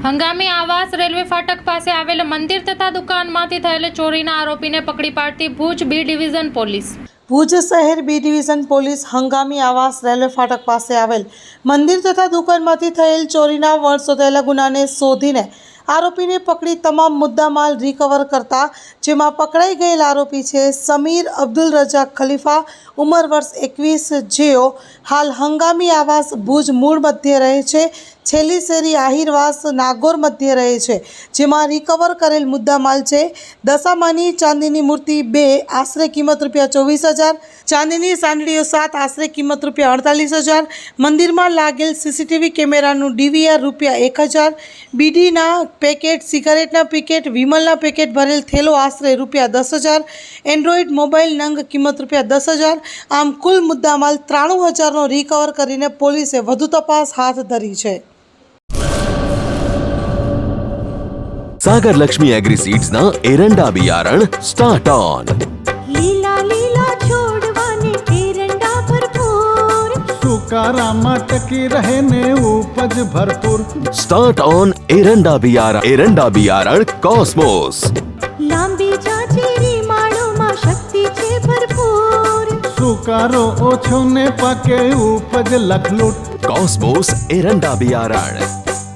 હંગામી આવાસ રેલવે ફાટક પાસે આવેલ મંદિર તથા દુકાનમાંથી થયેલ ચોરીના આરોપીને પકડી પાડતી Bhuj B division police. Bhuj શહેર બી ડિવિઝન પોલીસ હંગામી આવાસ રેલવે ફાટક પાસે આવેલ મંદિર તથા દુકાનમાંથી થયેલ ચોરીના વર્ષો થયેલા ગુનાને શોધીને આરોપીને પકડી તમામ મુદ્દામાલ રિકવર કરતા, જેમાં પકડાઈ ગયેલ આરોપી છે સમીર અબ્દુલ રજાક ખલીફા, ઉંમર વર્ષ એકવીસ, જેઓ હાલ હંગામી આવાસ ભુજ મૂળ મધ્યે રહે છે. છેલ્લી શેરી આહિરવાસ નાગોર મધ્યે રહે છે, જેમાં રિકવર કરેલ મુદ્દામાલ છે. દશામાની ચાંદીની મૂર્તિ બે, આશરે કિંમત રૂપિયા ચોવીસ હજાર. ચાંદીની સાંડળીઓ સાત, આશરે કિંમત રૂપિયા અડતાલીસ હજાર. મંદિરમાં લાગેલ સીસીટીવી કેમેરાનું ડીવીઆર રૂપિયા એક હજાર. બીડીના પેકેટ, સિગારેટના પેકેટ, વિમલના પેકેટ ભરેલ થેલો આશરે રૂપિયા દસ હજાર એન્ડ્રોઈડ મોબાઈલ નંગ કિંમત રૂપિયા દસ હજાર. આમ કુલ મુદ્દામાલ ત્રાણું હજારનો રિકવર કરીને પોલીસે વધુ તપાસ હાથ ધરી છે. સાગર લક્ષ્મી એગ્રી સીડ્સના એરંડા બિયારણ સ્ટાર્ટ ઓન पुकारा मट रहने उपज भरपूर। स्टार्ट ऑन एरंडा बियारा एरंडा बियारा कॉस्मोस लांबीच्या मा शक्ति शक्तीचे भरपूर। सुकारो ओछो ने पके उपज लखलूट। कॉस्मोस एरंडा बियारा